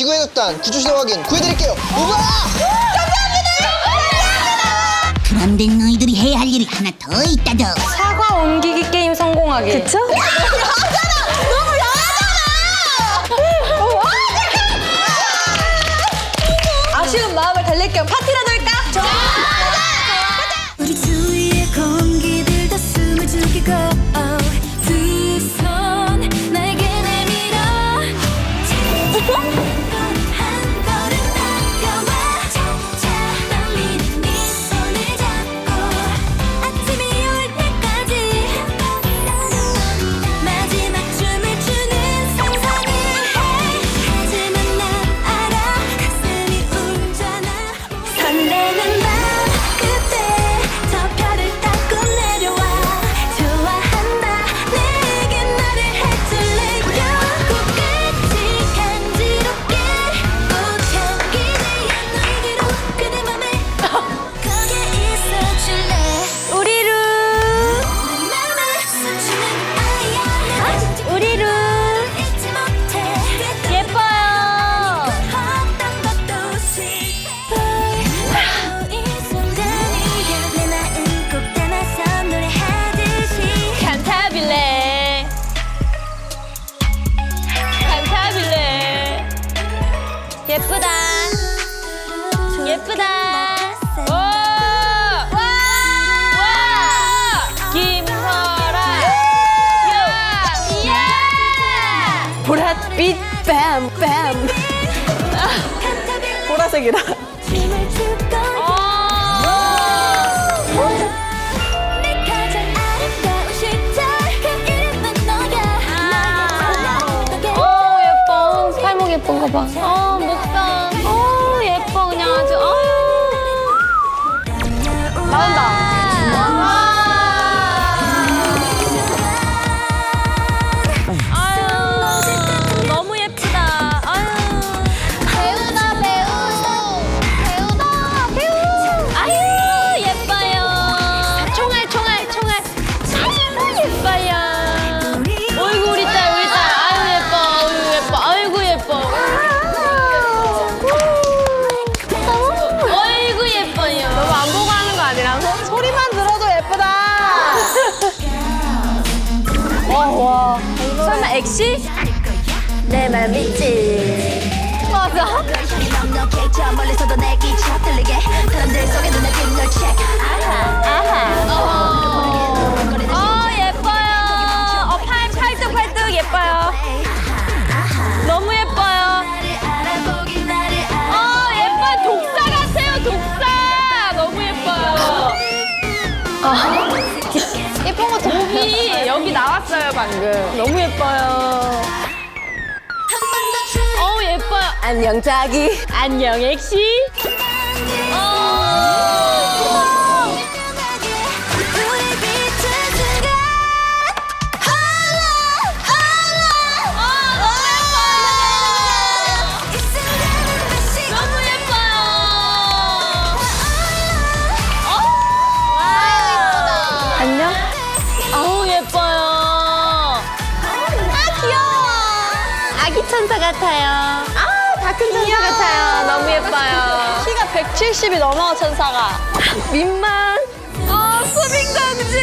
지구의 극단 구주시대 확인 구해드릴게요. 우와! 그런데 너희들이 해야 할 일이 하나 더 있다더 사과 옮기기 게임 성공하기. 그쵸? 보라색이다 내 말 믿지 맞아 멀리서도 내 기차 들리게 사람들 속에 눈에 빈널 체크 어 예뻐요. 어 팔 팔뚝 팔뚝 예뻐요. 너무 예뻐요. 어 예뻐 독사 같아요 독사. 너무 예뻐요. 예쁜 거 목이 여기 나왔어요 방금. 너무 예뻐요. 안녕 자기. 안녕 엑시. 170이 넘어 천사가. 민망. 어 수빈 공주.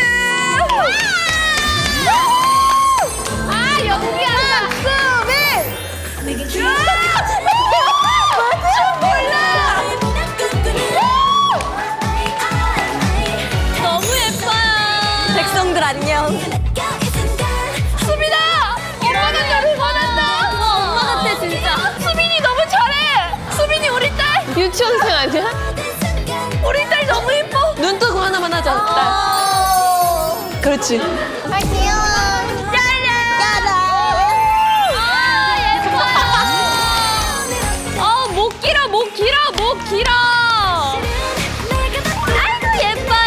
아 연기한다. 수빈. 너무 예뻐요. 백성들 안녕. 수빈아! 엄마가 너를 원한다! 엄마 같아, 진짜. 수빈이 너무 잘해! 수빈이 우리 딸! 유치원생 아니야? 그렇지. 아 귀여워! 아! 어, 목 길어, 목 길어, 목 길어! 아이고, 예뻐요!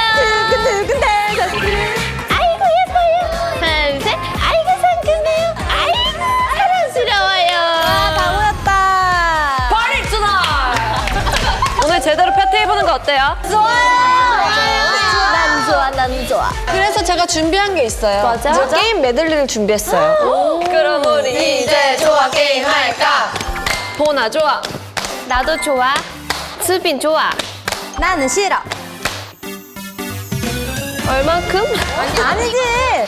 아이고, 예뻐요! 하나, 셋. 아이고, 상큼해요! 아이고, 사랑스러워요! 아, 다 모였다! 파리 투나! 오늘 제대로 파티 해보는 거 어때요? 난 좋아 난 좋아 그래서 제가 준비한 게 있어요. 맞아? 저 게임 메들리를 준비했어요. 그럼 우리 이제 좋아 게임 할까? 보나 좋아. 나도 좋아. 수빈 좋아. 나는 싫어. 얼만큼? 아니지.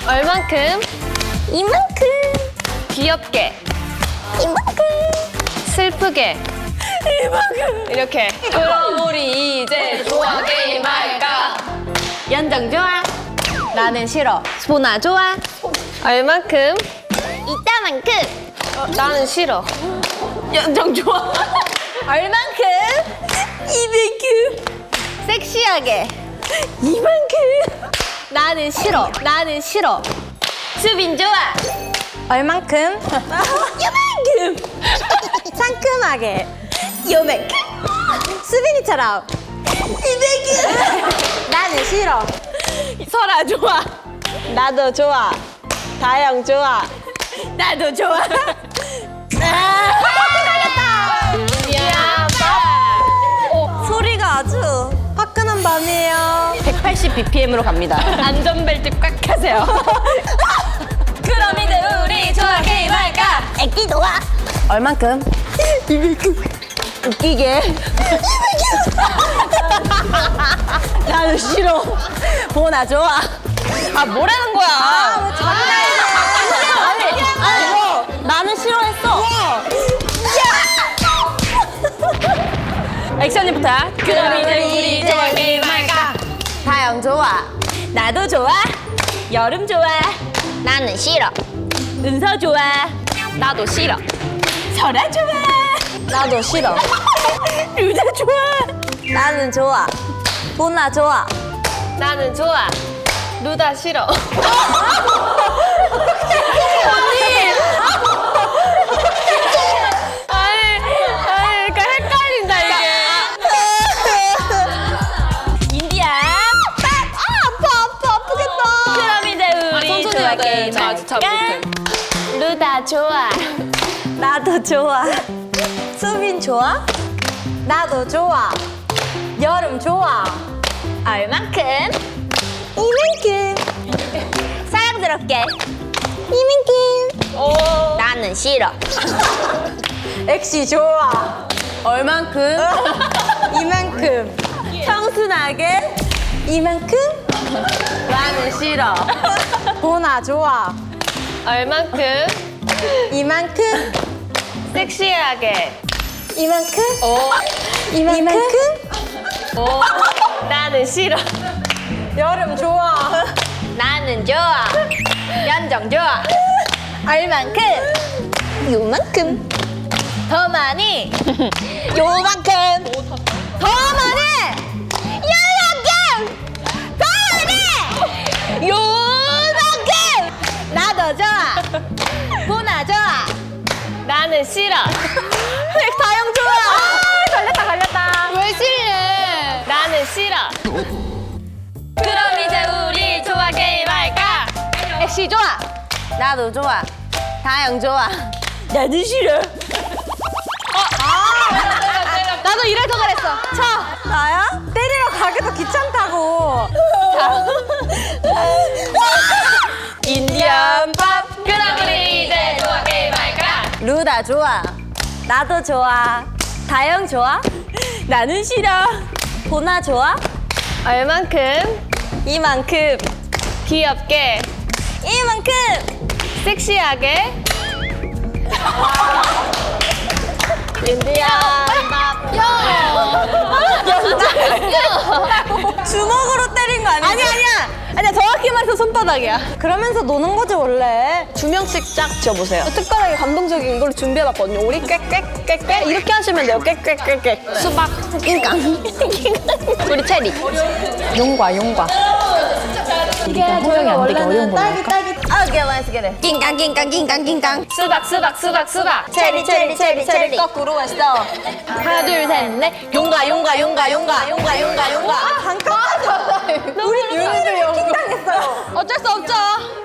얼만큼? 이만큼. 귀엽게. 이만큼. 슬프게. 이만큼. 이렇게. 그럼 우리 이제 좋아? 연정 좋아. 나는 싫어. 보나 좋아. 얼만큼? 이따만큼. 어, 나는 싫어. 연정 좋아. 얼만큼? 이만큼. 섹시하게. 이만큼. 나는 싫어. 나는 싫어. 수빈 좋아. 얼만큼? 요만큼. 상큼하게. 요만큼. 수빈이처럼. 이만큼. 싫어. 설아 좋아. 나도 좋아. 다영 좋아. 나도 좋아. 아, 야, 소리가 아주 화끈한 밤이에요. 180bpm으로 갑니다. 안전벨트 꽉 하세요. 그럼 이제 우리 좋아 게임 할까? 애기 좋아. 얼만큼? 웃기게. 보나 좋아. 아 뭐라는 거야? 아, 아니, 아니, 뭐, 나는 싫어했어. 액션이부터. 이제 우리 좋아 게임할까? 다영 좋아. 나도 좋아. 여름 좋아. 나는 싫어. 은서 좋아. 나도 싫어. 설아 좋아. 나도 싫어. 루다 좋아. 나는 좋아. 보나 좋아. 나는 좋아. 루다 싫어. 아니, 아니, 그러니까 헷갈린다 이게. 인디야. 아, 아파, 아파, 아프겠다. 그럼 이제 우리 좋아 게임 할까? 루다 좋아. 나도 좋아. 수빈 좋아? 나도 좋아. 여름 좋아. 얼만큼? 이만큼. 사랑스럽게. 이만큼. 오. 나는 싫어. 액시 좋아. 얼만큼? 이만큼. 청순하게? 이만큼? 나는 싫어. 보나 좋아. 얼만큼? 이만큼? 섹시하게. 이만큼? 오. 이만큼? 오. 나는 싫어. 여름 좋아. 나는 좋아. 연정 좋아. 얼만큼? 요만큼. 더 많이. 요만큼. 더 많이. 요만큼. 더 많이. 요만큼. 나도 좋아. 보나 좋아. 나는 싫어. 다영 그럼 이제 우리 좋아 게임 할까? 액시 좋아. 나도 좋아. 다영 좋아. 나도 싫어. 나도 이럴 거 그랬어. 쳐. 나야? 때리러 가기도 귀찮다고. 인디언 밥. 그럼 우리 이제 좋아 게임 할까? 루다 좋아. 나도 좋아. 다영 좋아? 나는 싫어. 보나 좋아? 얼만큼? 이만큼. 귀엽게. 이만큼. 섹시하게. 인디언 아니야. 정확히 말해서 손바닥이야. 그러면서 노는 거지 원래. 두 명씩 쫙 지어보세요. 특별하게 감동적인 이걸 준비해봤거든요. 우리 꽥꽥꽥꽥 이렇게 하시면 돼요. 꽥꽥꽥꽥. 수박. 낑깡. 우리 체리. 용과 용과. 이게 저희가 어려운 걸로 할까? Okay, let's get it. 낑깡 낑깡 낑깡 낑깡. 수박 수박 수박 수박. 체리 체리 체리 체리 거꾸로 했어. 하나 둘 셋 넷. 용가 용가 용가 용가 용가 용가 용가. 잠깐만. 우리 유니들 당했어요. 어쩔 수 없죠.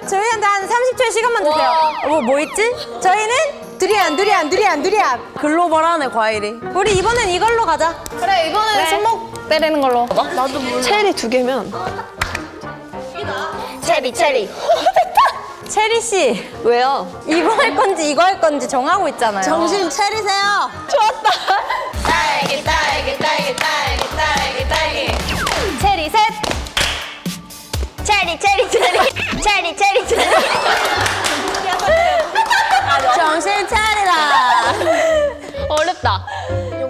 저희한테 한 30초의 시간만 주세요. 뭐, 뭐 있지? 저희는 두리안, 두리안, 두리안, 두리안. 글로벌하네, 과일이. 우리 이번엔 이걸로 가자. 그래 이번엔 손목 때리는 걸로. 체리 두 개면 체리, 체리. 체리 씨 왜요? 이거 할 건지 이거 할 건지 정하고 있잖아요. 정신 차리세요. 체리 셋. 체리 체리 체리 체리 체리 체리. 정신 차리라. 어렵다.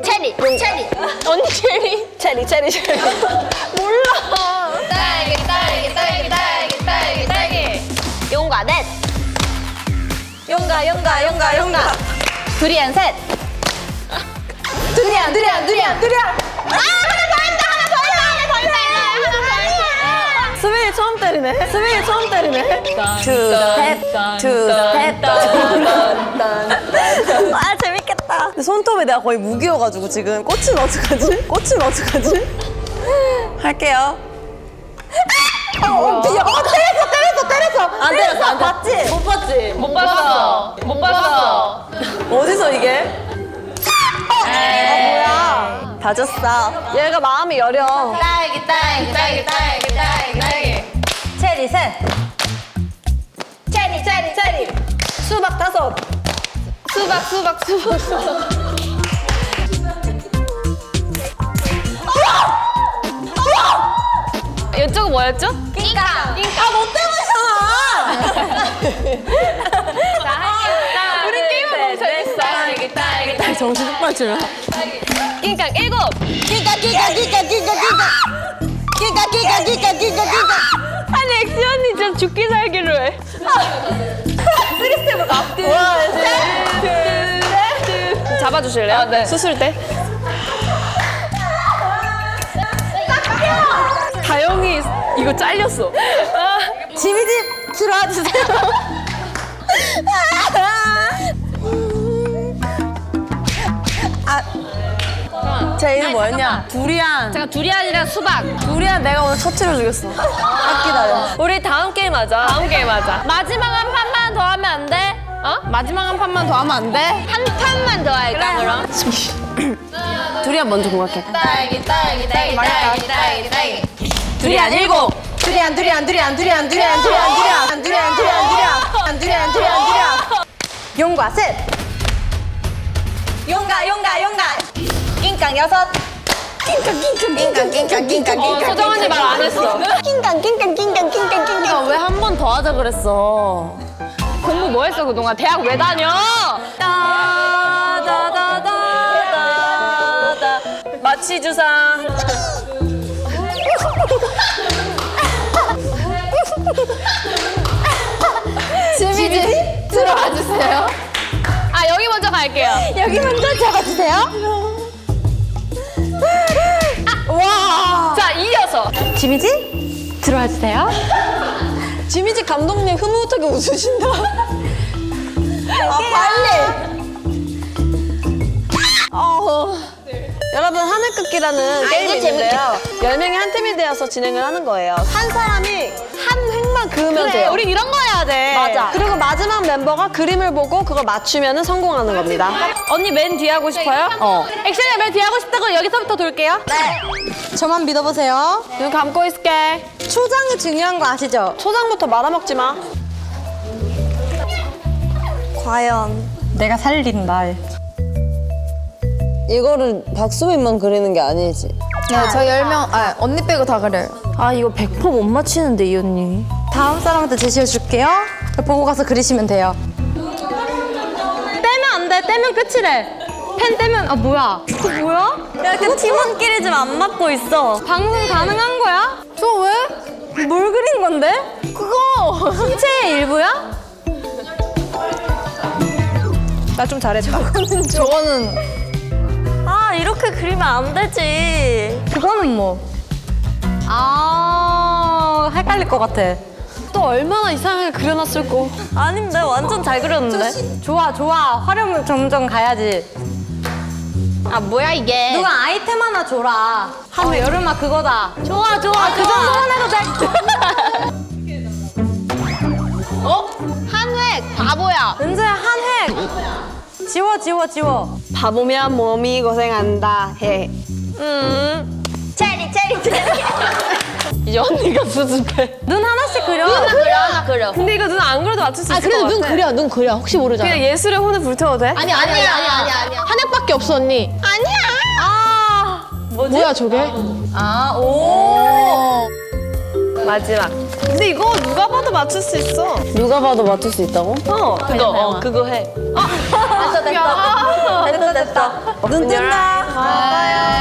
체리, 체리. 언니 체리. 체리, 체리, 체리. 몰라. 딸기, 딸기, 용가 용가 용가 용가. 두리안 셋. 두리안 두리안 두리안 두리안. 수빈이 처음 때리네. 수빈이 처음 때리네. 투 스텝 투 스텝. 아 재밌겠다. 근데 손톱에 내가 거의 무기여가지고 지금 꽃은 어떡하지? 꽃은 어떡하지? 할게요. 이게? 뭐야? 다 졌어. 얘가 마음이 여려. 딸기, 딸기, 딸기, 딸기, 딸기, 딸기. 체리 셋. 체리, 체리, 체리. 수박 다섯. 수박, 수박, 수박, 수박. 이쪽은 뭐였죠? 낑깡. 아못 해보잖아. 정신 똑바로 차려. 낑깡 일곱. 끼까 끼까 끼까 끼까 끼까 끼까 끼까 끼까 끼까 끼까 아니 엑시 언니 진짜 죽기 살기로 해. 잡아주실래요? 네. 수술 때. 다영이 이거 잘렸어. 지미집 들어와 주세요. 제 이름 뭐였냐? 두리안. 제가 두리안이랑 수박. 두리안 내가 오늘 터트려 주겠어. 딱 기다려. 우리 다음 게임 하자. 다음 게임 하자. 마지막 한 판만 더 하면 안 돼? 어? 마지막 한 판만 더 하면 안 돼? 한 판만 더 할까 그럼? 두리안 먼저 공략해. 딸기 딸기 딸기 딸기 딸기 딸기. 두리안 일곱. 두리안 두리안 두리안 두리안 두리안 두리안 두리안 두리안 두리안 두리안 두리안 두리안 두리안 용과 셋. 용가 용가 용가. 낑깡 여섯. 낑깡 낑깡 낑깡 낑깡 낑깡 어, 소정 언니 말 안 했어. 낑깡 낑깡 낑깡 낑깡 낑깡. 왜 한 번 더 하자 그랬어? 공부 뭐 했어 그동안? 대학 왜 다녀? 다다다다다다. 마취 주사. 지미지 들어와 주세요. 아 여기 먼저 갈게요. 여기 먼저 잡아주세요. 자 이어서 지미지 들어와 주세요. 지미지 감독님 흐뭇하게 웃으신다. 아 빨리. 어. 여러분 하늘 긋기라는 게임이 있는데요. 열 명이 한 팀이 되어서 진행을 하는 거예요. 한 사람이 한 획만 그으면 돼요. 우린 이런 거 해야 돼. 맞아. 그리고 마지막 멤버가 그림을 보고 그걸 맞추면 성공하는 겁니다. 언니 맨 뒤에 하고 싶어요? 어. 액션이 맨 뒤에 하고 싶다고 여기서부터 돌게요. 저만 믿어보세요. 눈 감고 있을게. 초장이 중요한 거 아시죠? 초장부터 말아먹지 마. 과연 내가 살린 날. 이거를 박수빈만 그리는 게 아니지. 네, 저 10명, 아, 언니 빼고 다 그래요. 아 이거 100%못 맞히는데 이 언니. 다음 사람한테 제시해 줄게요. 보고 가서 그리시면 돼요. 떼면 안 돼. 떼면 끝이래. 펜 떼면 아 뭐야? 그 뭐야? 야, 그 팀원끼리 좀 안 맞고 있어. 방송 가능한 거야? 저 왜? 뭘 그린 건데? 그거 신체의 일부야? 나 좀 잘했다. 저거는 아 이렇게 그리면 안 되지. 그거는 뭐? 아 헷갈릴 것 같아. 또 얼마나 이상하게 그려놨을 거. 아닌데 완전 잘 그렸는데? 좋아 좋아 활용을 점점 가야지. 아 뭐야 이게? 누가 아이템 하나 줘라. 한 어, 여름아 그거다. 좋아 좋아 그 정도만 해도 돼. 어? 한획 바보야. 은재야 한 획. 지워 지워 지워. 바보면 몸이 고생한다 해. 체리 체리 체리. 이제 언니가 수습해. 눈 하나씩 그려. 그려 하나 그려. 근데 이거 눈 안 그려도 맞출 수 아 있을 것 그래도 같아. 눈 그려 눈 그려 혹시 모르잖아. 그냥 예술의 혼을 불태워도 돼? 아니 아니 아니 아니 아니 한 획밖에 없어 언니. 아 뭐지? 뭐야 저게? 마지막. 근데 이거 누가 봐도 맞출 수 있어. 누가 봐도 맞출 수 있다고? 어 그거 어 그거 해. 됐다 됐다. 됐다 됐다. 눈 뜬다.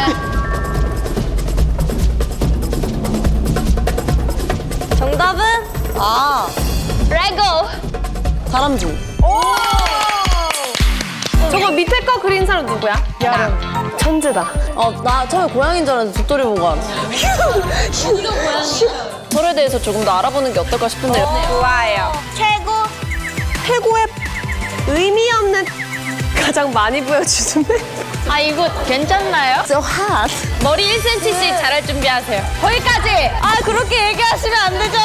정답은 아 레고. 다람쥐 저거 밑에 거 그린 사람 누구야? 여름. 천재다. 어 나 처음에 고양이인 줄 알았는데 도토리 보고 알았어. 서로에 대해서 조금 더 알아보는 게 어떨까 싶은데요. 좋아요. 최고 최고의 의미 없는 가장 많이 보여주는 애. 아 이거 괜찮나요? So hot 머리 1cm씩 자랄 준비하세요. 거기까지. 아 그렇게 얘기하시면 안 되죠.